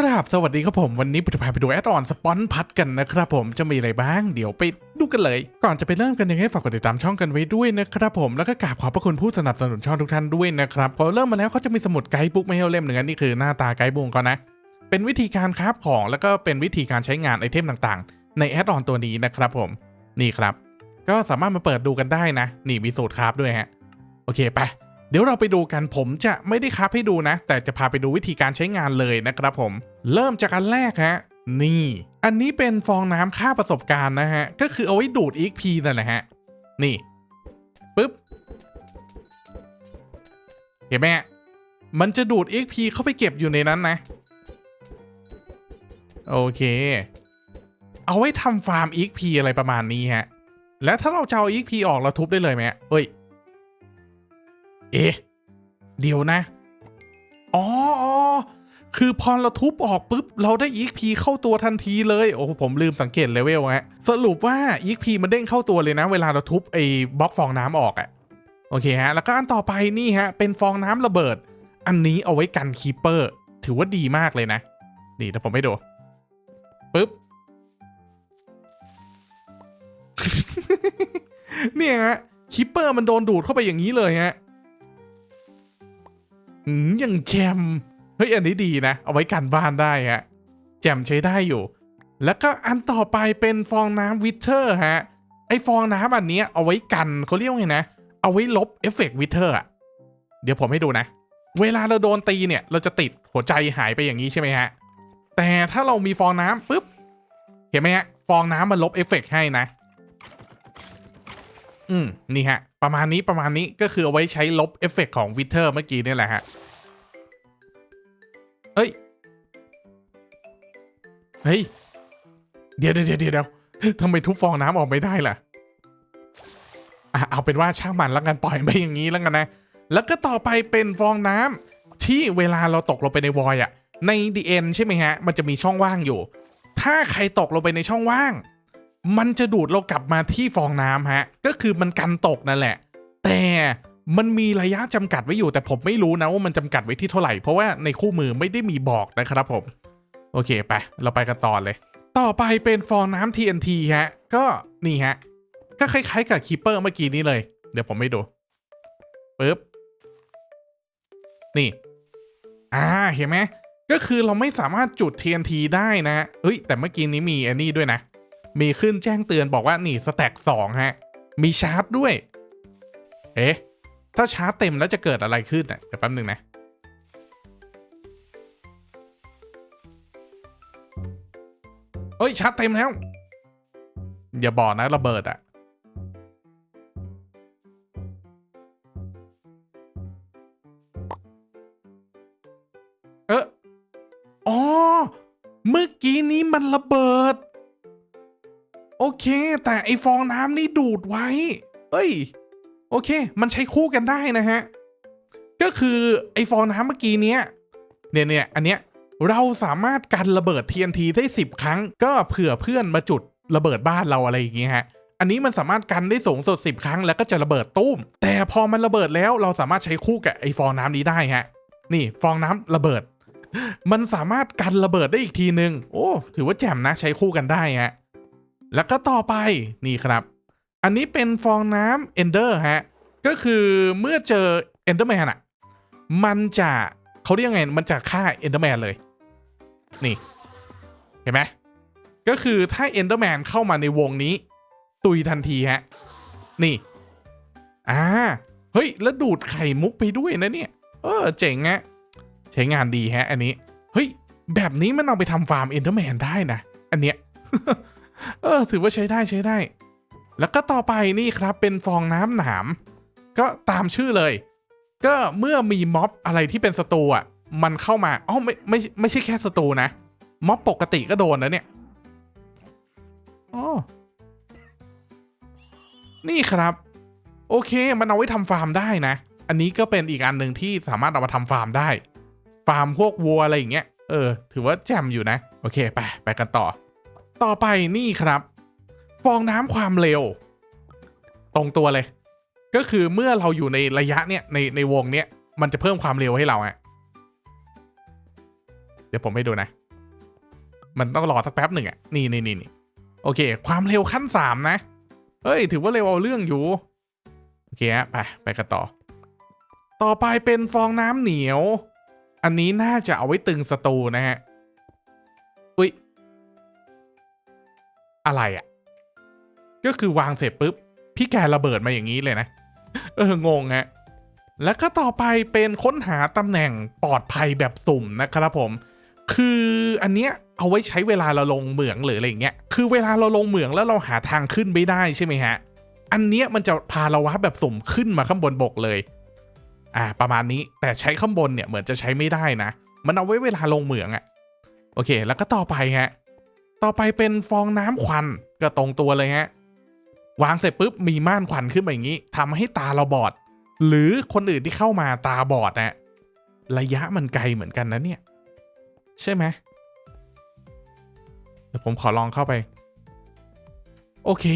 ครับสวัสดีครับผมวันนี้ผมจะพาไปดูแอดออนสปอนพัดกันนะครับผมจะมีอะไรบ้างเดี๋ยวไปดูกันเลย ก่อนจะไปเริ่มกันยังไงฝากกดติดตามช่องกันไว้ด้วยนะครับผมแล้วก็กราบขอบพระคุณผู้สนับสนุนช่องทุกท่านด้วยนะครับพอเริ่มมาแล้วเขาจะมีสมุดไกด์บุ๊กมาให้เราเล่มหนึ่งอันนี่คือหน้าตาไกด์บุ๊กเขานนะ เป็นวิธีการคราฟของแล้วก็เป็นวิธีการใช้งานไอเทมต่างๆ ในแอดออนตัวนี้นะครับผมนี่ครับ ก็สามารถมาเปิดดูกันได้นะ นี่มีสูตรคราฟด้วยฮะโอเคไป เดี๋ยวเราไปดูกันผมจะไม่ได้คับให้ดูนะ แต่จะพาไปดูวิธีการใช้งานเลยนะครับผม เริ่มจากอันแรกฮะนี่ อันนี้เป็นฟองน้ำค่าประสบการณ์นะฮะ ก็คือเอาไว้ดูด XP นั่นแหละฮะ นี่ปึ๊บ เห็นไหมฮะมันจะดูด XP เข้าไปเก็บอยู่ในนั้นนะ โอเค เอาไว้ทำฟาร์ม XP อะไรประมาณนี้ฮะ แล้วถ้าเราจะเอา XP ออกเราทุบได้เลยไหมะเอ้ย เอ๊ะเดี๋ยวนะ อ๋ออคือพอเราทุบออกปุ๊บ เราได้ EXP เข้าตัวทันทีเลย โอ้ผมลืมสังเกตเลเวลฮะสรุปว่า EXP มันเด้งเข้าตัวเลยนะ เวลาเราทุบไอ้บล็อกฟองน้ำออกอะโอเคฮะ แล้วก็อันต่อไปนี่ฮะ เป็นฟองน้ำระเบิด อันนี้เอาไว้กันคีเปอร์ ถือว่าดีมากเลยนะ นี่เดี๋ยวผมให้ดูปุ๊บ เนี่ยฮะคิปเปอร์มันโดนดูดเข้าไปอย่างนี้เลยฮะ อืมยังแจมเฮ้ยอันนี้ดีนะ เอาไว้กันบ้านได้ฮะแจมใช้ได้อยู่ แล้วก็อันต่อไปเป็นฟองน้ำวิเทอร์ฮะไอฟองน้ำอันนี้เอาไว้กันเขาเรียกว่าไงนะ เอาไว้ลบเอฟเฟกต์วิเทอร์อะเดี๋ยวผมให้ดูนะ เวลาเราโดนตีเนี่ย เราจะติดหัวใจหายไปอย่างนี้ใช่ไหมฮะ แต่ถ้าเรามีฟองน้ำปุ๊บ เห็นไหมฮะ ฟองน้ำมันลบเอฟเฟกต์ให้นะ อืมนี่ฮะ ประมาณนี้ประมาณนี้ก็คือเอาไว้ใช้ลบเอฟเฟกต์ของวิเทอร์เมื่อกี้นี่แหละฮะ เอ้ย เฮ้ย เดี๋ยวเดี๋ยวเดี๋ยวเดี๋ยวทำไมทุบฟองน้ำออกไม่ได้ล่ะอะเอาเป็นว่าช่างมันแล้วกันปล่อยไปอย่างนี้แล้วกันนะ แล้วก็ต่อไปเป็นฟองน้ำที่เวลาเราตกลงไปในวอยอะในดีเอ็นใช่ไหมฮะ มันจะมีช่องว่างอยู่ ถ้าใครตกลงไปในช่องว่าง มันจะดูดเรากลับมาที่ฟองน้ำฮะ ก็คือมันกันตกนั่นแหละ แต่มันมีระยะจำกัดไว้อยู่แต่ผมไม่รู้นะว่ามันจำกัดไว้ที่เท่าไหร่เพราะว่าในคู่มือไม่ได้มีบอกนะครับผม โอเคไป เราไปกันต่อเลย ต่อไปเป็นฟองน้ำ TNT ฮะ ก็นี่ฮะ ก็คล้ายๆกับคีเปอร์เมื่อกี้นี้เลย เดี๋ยวผมไม่ดูปึ๊บนี่ อ่าเห็นไหมก็คือเราไม่สามารถจุด TNT ได้นะเฮ้ยแต่เมื่อกี้นี้มีอันนี้ด้วยนะ มีขึ้นแจ้งเตือนบอกว่านี่สแต็กสองฮะ มีชาร์จด้วย เอ๊ะ ถ้าชาร์จเต็มแล้วจะเกิดอะไรขึ้นอะเดี๋ยวแป๊บหนึ่งนะเอ้ย ชาร์จเต็มแล้ว อย่าบอกนะระเบิดอะเอออ๋อ เมื่อกี้นี้มันระเบิด เค แต่ไอฟองน้ำนี่ดูดไว้ เอ้ย โอเค มันใช้คู่กันได้นะฮะ ก็คือไอฟองน้ำเมื่อกี้เนี้ย เนี่ยเนี่ยอันเนี้ยเราสามารถกันระเบิด TNT ได้ 10 ครั้ง ก็เผื่อเพื่อนมาจุดระเบิดบ้านเราอะไรอย่างเงี้ยฮะ อันนี้มันสามารถกันได้สูงสุด10 ครั้งแล้วก็จะระเบิดตุ้ม แต่พอมันระเบิดแล้วเราสามารถใช้คู่กับไอฟองน้ำนี้ได้ฮะ นี่ฟองน้ำระเบิด มันสามารถกันระเบิดได้อีกทีนึง โอ้ ถือว่าแจ่มนะใช้คู่กันได้ฮะ แล้วก็ต่อไปนี่ครับ อันนี้เป็นฟองน้ำเอนเดอร์ฮะ ก็คือเมื่อเจอเอนเดอร์แมนอะ มันจะเขาเรียกไง มันจะฆ่าเอนเดอร์แมนเลย นี่ เห็นไหมก็คือถ้าเอนเดอร์แมนเข้ามาในวงนี้ ตุยทันทีฮะ นี่ อ่า เฮ้ย แล้วดูดไข่มุกไปด้วยนะเนี่ย เออ เจ๋งอะใช้งานดีฮะ อันนี้ เฮ้ย แบบนี้มันเอาไปทำฟาร์มเอนเดอร์แมนได้นะ อันเนี้ย เออ ถือว่าใช้ได้ใช้ได้ แล้วก็ต่อไปนี่ครับเป็นฟองน้ำหนาม ก็ตามชื่อเลย ก็เมื่อมีม็อบอะไรที่เป็นศัตรูอะ มันเข้ามาอ๋อไม่ไม่ไม่ใช่แค่ศัตรูนะ ม็อบปกติก็โดนนะเนี่ยอ๋อนี่ครับ โอเค มันเอาไว้ทำฟาร์มได้นะ อันนี้ก็เป็นอีกอันหนึ่งที่สามารถเอามาทำฟาร์มได้ ฟาร์มพวกวัวอะไรอย่างเงี้ย เออ ถือว่าแจ่มอยู่นะ โอเค ไป ไปกันต่อ ต่อไปนี่ครับ ฟองน้ำความเร็ว ตรงตัวเลย ก็คือเมื่อเราอยู่ในระยะเนี้ยในในวงเนี้ยมันจะเพิ่มความเร็วให้เราอะเดี๋ยวผมให้ดูนะ มันต้องรอสักแป๊บหนึ่งอะนี่นี่นี่นี่โอเค ความเร็วขั้นสามนะ เฮ้ย ถือว่าเร็วเอาเรื่องอยู่ โอเคฮะไปไปกันต่อ ต่อไปเป็นฟองน้ำเหนียว อันนี้น่าจะเอาไว้ตึงสตูนะฮะ อะไรอะ่ะ ก็คือวางเสร็จปุ๊บ พี่แกระเบิดมาอย่างนี้เลยนะ เอองงฮะแล้วก็ต่อไปเป็นค้นหาตำแหน่งปลอดภัยแบบสุ่มนะครับผม คืออันเนี้ยเอาไว้ใช้เวลาเราลงเหมืองหรืออะไรอย่างเงี้ย คือเวลาเราลงเหมืองแล้วเราหาทางขึ้นไม่ได้ใช่ไหมฮะ อันเนี้ยมันจะพาเราวาร์ปแบบสุ่มขึ้นมาข้างบนบกเลย อ่า ประมาณนี้ แต่ใช้ข้างบนเนี่ยเหมือนจะใช้ไม่ได้นะ มันเอาไว้เวลาลงเหมืองอะโอเค แล้วก็ต่อไปฮะ ต่อไปเป็นฟองน้ำควันก็ตรงตัวเลยฮะ วางเสร็จปุ๊บมีม่านควันขึ้นมาอย่างนี้ทำให้ตาเราบอด หรือคนอื่นที่เข้ามาตาบอดนะระยะมันไกลเหมือนกันนะเนี่ย ใช่ไหมเดี๋ยวผมขอลองเข้าไป โอเค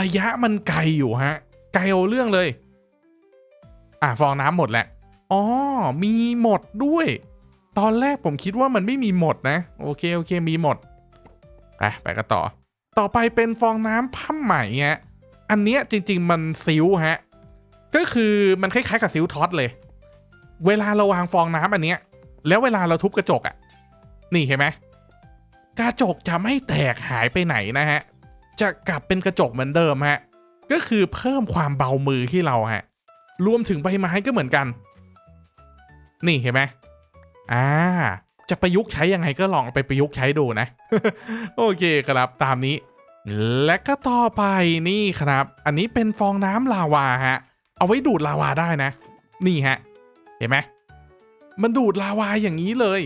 ระยะมันไกลอยู่ฮะ ไกลเอาเรื่องเลย อะฟองน้ำหมดแหละอ๋อมีหมดด้วย ตอนแรกผมคิดว่ามันไม่มีหมดนะ โอเค โอเค มีหมด ไปไปกันต่อ ต่อไปเป็นฟองน้ำผ้าไหมฮะอันเนี้ยจริง ๆ มันซิวฮะ ก็คือมันคล้ายๆกับซิวท็อตเลย เวลาเราวางฟองน้ำอันเนี้ย แล้วเวลาเราทุบกระจกอะ่ะ นี่เห็นไหมกระจกจะไม่แตกหายไปไหนนะฮะ จะกลับเป็นกระจกเหมือนเดิมฮะ ก็คือเพิ่มความเบามือที่เราฮะ รวมถึงใบไม้ก็เหมือนกัน นี่เห็นไหม อ่าจะประยุกต์ใช้ยังไงก็ลองเอาไปประยุกต์ใช้ดูนะ โอเคครับตามนี้ และก็ต่อไปนี่ครับ อันนี้เป็นฟองน้ำลาวาฮะ เอาไว้ดูดลาวาได้นะ นี่ฮะ เห็นไหมมันดูดลาวาอย่างนี้เลย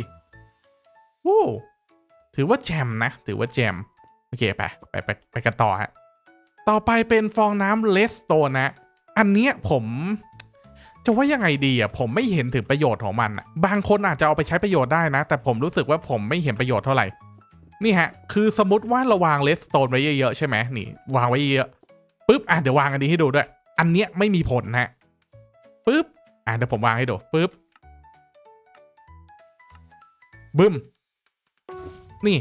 วู้ถือว่าแจมนะ ถือว่าแจมโอเคไปไปไปไปกันต่อฮะต่อไปเป็นฟองน้ำเลสโตนนะ อันเนี้ยผม จะว่ายังไงดีอะผมไม่เห็นถึงประโยชน์ของมันอะบางคนอาจจะเอาไปใช้ประโยชน์ได้นะ แต่ผมรู้สึกว่าผมไม่เห็นประโยชน์เท่าไหร่ นี่ฮะ คือสมมติว่าเราวางเลสโตนไว้เยอะๆใช่ไหมนี่ วางไว้เยอะปุ๊บอะเดี๋ยววางอันนี้ให้ดูด้วย อันเนี้ยไม่มีผลฮะปุ๊บอะเดี๋ยวผมวางให้ดูปุ๊บบึ้มนี่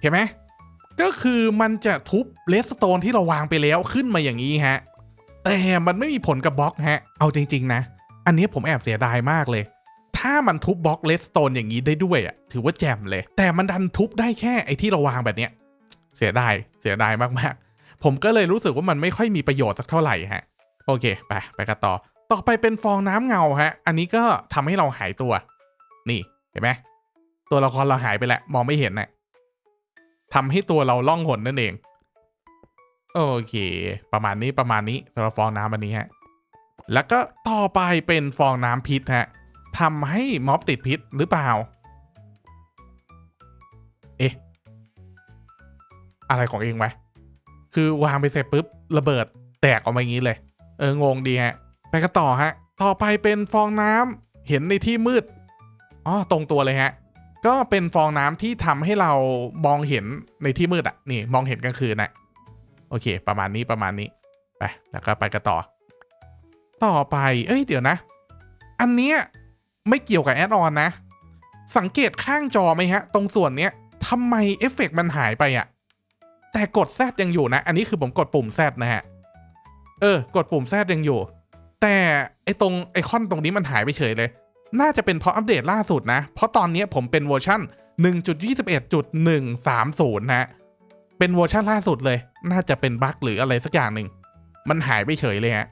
เห็นไหมก็คือมันจะทุบเลสโตนที่เราวางไปแล้วขึ้นมาอย่างนี้ฮะ แต่มันไม่มีผลกับบล็อกฮะ เอาจริง ๆ นะ อันนี้ผมแอบเสียดายมากเลย ถ้ามันทุบบล็อกเลสโตนอย่างนี้ได้ด้วยอะถือว่าแจ่มเลย แต่มันดันทุบได้แค่ไอ้ที่เราวางแบบเนี้ย เสียดายเสียดายมากๆ ผมก็เลยรู้สึกว่ามันไม่ค่อยมีประโยชน์สักเท่าไหร่ฮะ โอเค ไปไปกันต่อ ต่อไปเป็นฟองน้ำเงาฮะ อันนี้ก็ทำให้เราหายตัว นี่เห็นไหมตัวละครเราหายไปแล้วมองไม่เห็นนะทำให้ตัวเราล่องหนนั่นเอง โอเค ประมาณนี้ประมาณนี้สำหรับฟองน้ำอันนี้ฮะ แล้วก็ต่อไปเป็นฟองน้ำพิษฮะทำให้ม็อบติดพิษหรือเปล่า เอ๊ะ อะไรของเองไว้คือวางไปเสร็จปุ๊บระเบิดแตกออกมาอย่างนี้เลย เอองงดีฮะ ไปกันต่อฮะ ต่อไปเป็นฟองน้ำเห็นในที่มืด อ๋อ ตรงตัวเลยฮะ ก็เป็นฟองน้ำที่ทำให้เรามองเห็นในที่มืดอะนี่มองเห็นกลางคืนนะโอเค ประมาณนี้ประมาณนี้ ไป แล้วก็ไปกันต่อ ต่อไป เอ้ย เดี๋ยวนะ อันเนี้ยไม่เกี่ยวกับแอดออนนะ สังเกตข้างจอไหมฮะ ตรงส่วนเนี้ยทำไมเอฟเฟกต์มันหายไปอะแต่กดแซดยังอยู่นะ อันนี้คือผมกดปุ่มแซดนะฮะ เออ กดปุ่มแซดยังอยู่ แต่ไอตรงไอคอนตรงนี้มันหายไปเฉยเลย น่าจะเป็นเพราะอัปเดตล่าสุดนะ เพราะตอนนี้ผมเป็นเวอร์ชัน1.21.130 นะเป็นเวอร์ชันล่าสุดเลย น่าจะเป็นบั๊กหรืออะไรสักอย่างหนึ่ง มันหายไปเฉยเลยฮะ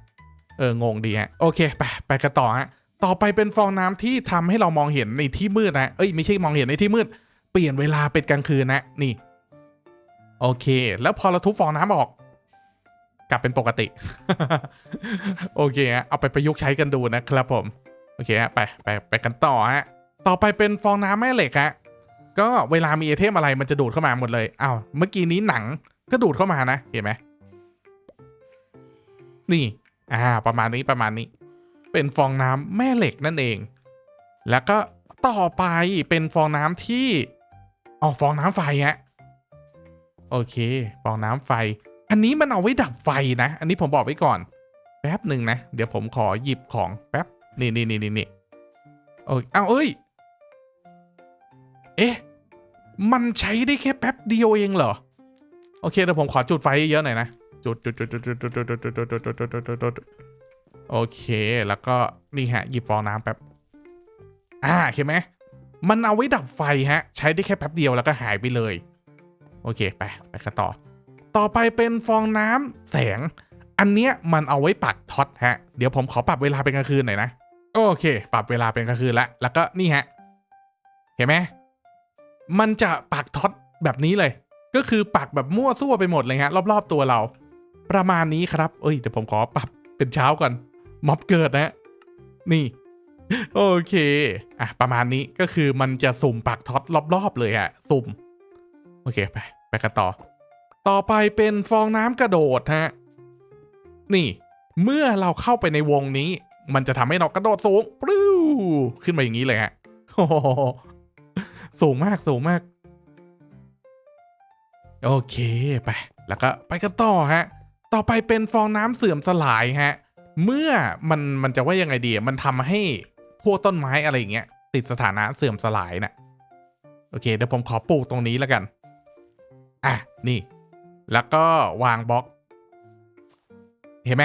อองงดีฮะโอเคไปไปกันต่อฮะต่อไปเป็นฟองน้ำที่ทำให้เรามองเห็นในที่มืดนะเอ้ยไม่ใช่มองเห็นในที่มืด เปลี่ยนเวลาเป็นกลางคืนนะนี่โอเค แล้วพอเราทุบฟองน้ำออก กลับเป็นปกติ โอเคฮะเอาไปประยุกต์ใช้กันดูนะครับผม โอเคฮะไปไปไปกันต่อฮะต่อไปเป็นฟองน้ำแม่เหล็กฮะก็เวลามีไอเทมอะไรมันจะดูดเข้ามาหมดเลยอ้าวเมื่อกี้นี้หนังก็ดูดเข้ามานะ เห็นไหมนี่ อ่า ประมาณนี้ประมาณนี้ เป็นฟองน้ำแม่เหล็กนั่นเอง แล้วก็ต่อไปเป็นฟองน้ำที่อ๋อฟองน้ำไฟฮะโอเค ฟองน้ำไฟ อันนี้มันเอาไว้ดับไฟนะ อันนี้ผมบอกไว้ก่อน แป๊บหนึ่งนะ เดี๋ยวผมขอหยิบของแป๊บ นี่นี่นี่นี่นี่โอ้ยอ้าเอ้ย เอ๊ะ มันใช้ได้แค่แป๊บเดียวเองเหรอ โอเคเดี๋ยวผมขอจุดไฟเยอะหน่อยนะ จุดจุดจุดจุดจุดจุดจุดจุดจุดจุดจุดจุดจุดจุดจุดโอเค แล้วก็นี่ฮะหยิบฟองน้ำแป๊บ อ่าเห็นไหมมันเอาไว้ดับไฟฮะ ใช้ได้แค่แป๊บเดียวแล้วก็หายไปเลย โอเคไปไปกันต่อ ต่อไปเป็นฟองน้ำแสง อันเนี้ยมันเอาไว้ปักท็อตฮะ เดี๋ยวผมขอปรับเวลาเป็นกลางคืนหน่อยนะ โอเค ปรับเวลาเป็นกลางคืนแล้วแล้วก็นี่ฮะ เห็นไหมมันจะปักท็อตแบบนี้เลย ก็คือปักแบบมั่วซั่วไปหมดเลยฮะรอบๆตัวเรา ประมาณนี้ครับ เอ้ยเดี๋ยวผมขอปรับเป็นเช้าก่อนม็อบเกิดนะ นี่ โอเค อะ ประมาณนี้ก็คือมันจะสุ่มปักท็อตรอบๆเลยฮะสุ่ม โอเคไป ไปกันต่อ ต่อไปเป็นฟองน้ำกระโดดฮะ นี่ เมื่อเราเข้าไปในวงนี้ มันจะทำให้เรากระโดดสูงปริ้วขึ้นมาอย่างนี้เลยฮะโอ้สูงมากสูงมาก โอเคไป แล้วก็ไปกันต่อฮะ ต่อไปเป็นฟองน้ำเสื่อมสลายฮะ เมื่อมันมันจะว่ายังไงดี มันทำให้พวกต้นไม้อะไรอย่างเงี้ย ติดสถานะเสื่อมสลายนะ่ะโอเค เดี๋ยวผมขอปลูกตรงนี้แล้วกัน อะ นี่ แล้วก็วางบล็อก เห็นไหม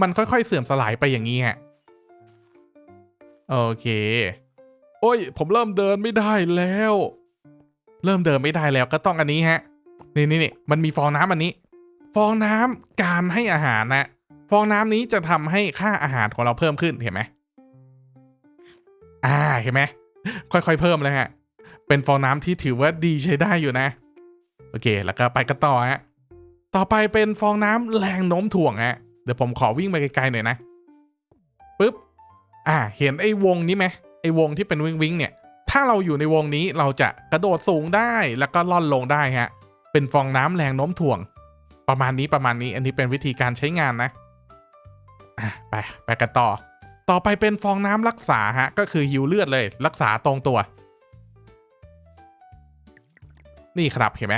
มันค่อยๆเสื่อมสลายไปอย่างนี้ฮะ โอเค โอ้ย ผมเริ่มเดินไม่ได้แล้ว เริ่มเดินไม่ได้แล้วก็ต้องอันนี้ฮะ นี่นี่นี่มันมีฟองน้ำอันนี้ ฟองน้ำการให้อาหารนะฟองน้ำนี้จะทำให้ค่าอาหารของเราเพิ่มขึ้นเห็นไหมอ่าเห็นไหมค่อยๆเพิ่มเลยฮะ เป็นฟองน้ำที่ถือว่าดีใช้ได้อยู่นะ โอเค แล้วก็ไปกันต่อฮะต่อไปเป็นฟองน้ำแรงโน้มถ่วงฮะเดี๋ยวผมขอวิ่งไปไกลๆหน่อยนะปึ๊บอ่า เห็นไอ้วงนี้ไหมไอ้วงที่เป็นวิ่งวิงเนี่ย ถ้าเราอยู่ในวงนี้เราจะกระโดดสูงได้แล้วก็ล่อนลงได้ฮะ เป็นฟองน้ำแรงโน้มถ่วง ประมาณนี้ประมาณนี้อันนี้เป็นวิธีการใช้งานนะอะไปไปกันต่อ ต่อไปเป็นฟองน้ำรักษาฮะ ก็คือหิวเลือดเลย รักษาตรงตัว นี่ครับเห็นไหม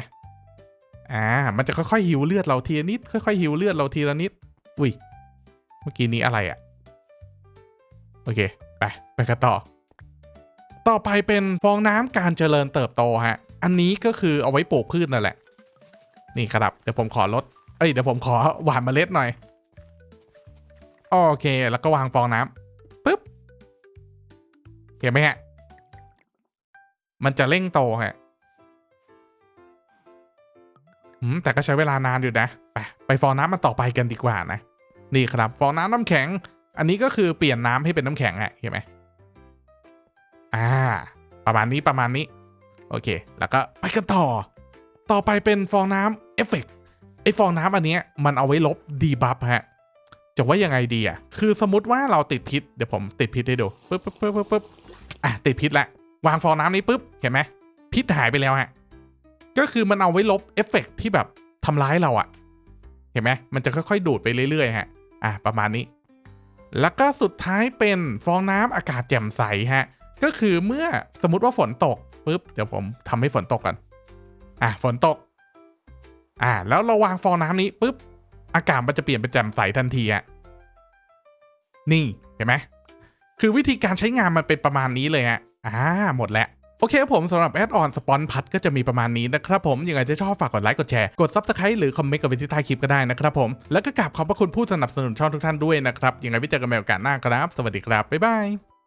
อ่า มันจะค่อยๆหิวเลือดเราทีละนิด ค่อยๆหิวเลือดเราทีละนิด อุ้ย เมื่อกี้นี้อะไรอะ่ะ โอเค ไป ไปกันต่อ ต่อไปเป็นฟองน้ำการเจริญเติบโตฮะ อันนี้ก็คือเอาไว้ปลูกพืชนั่นแหละ นี่ครับ เดี๋ยวผมขอลด เอ้ย เดี๋ยวผมขอหวานเมล็ดหน่อย โอเค แล้วก็วางฟองน้ำปึ๊บ เห็นไหมฮะ มันจะเร่งโตฮะอืม แต่ก็ใช้เวลานานอยู่นะ ไป ไปฟองน้ำมันต่อไปกันดีกว่านะ นี่ครับ ฟองน้ำน้ำแข็ง อันนี้ก็คือเปลี่ยนน้ำให้เป็นน้ำแข็งอะเห็นไหมอ่า ประมาณนี้ประมาณนี้ โอเค แล้วก็ไปกันต่อ ต่อไปเป็นฟองน้ำเอฟเฟกต์ไอฟองน้ำอันเนี้ยมันเอาไว้ลบดีบัฟฮะจะว่ายังไงดีอะคือสมมติว่าเราติดพิษเดี๋ยวผมติดพิษให้ดูปึ๊บปึ๊บปึ๊บปึ๊บปึ๊บอะติดพิษละวางฟองน้ำนี้ปุ๊บเห็นไหมพิษหายไปแล้วฮะก็คือมันเอาไว้ลบเอฟเฟกต์ที่แบบทำร้ายเราอะ เห็นไหมมันจะค่อยๆ ดูดไปเรื่อยๆฮะอะประมาณนี้ แล้วก็สุดท้ายเป็นฟองน้ำอากาศแจ่มใสฮะก็คือเมื่อสมมติว่าฝนตกปุ๊บเดี๋ยวผมทำให้ฝนตกก่อน อะฝนตก อ่า แล้วเราวางฟองน้ำนี้ปุ๊บอากาศมันจะเปลี่ยนเป็นแจ่มใสทันทีอะนี่เห็นไหมคือวิธีการใช้งานมันเป็นประมาณนี้เลยฮะอ่าหมดแล้วโอเคครับผมสำหรับแอดออนสปอนพัดก็จะมีประมาณนี้นะครับผมยังไงจะชอบฝากกดไลค์กดแชร์กด Subscribe หรือคอมเมนต์กับวิธีใต้คลิปก็ได้นะครับผม แล้วก็กราบขอบพระคุณผู้สนับสนุนช่องทุกท่านด้วยนะครับยังไงไว้เจอกันใหม่โอกาสหน้าครับ สวัสดีครับ บ๊ายบาย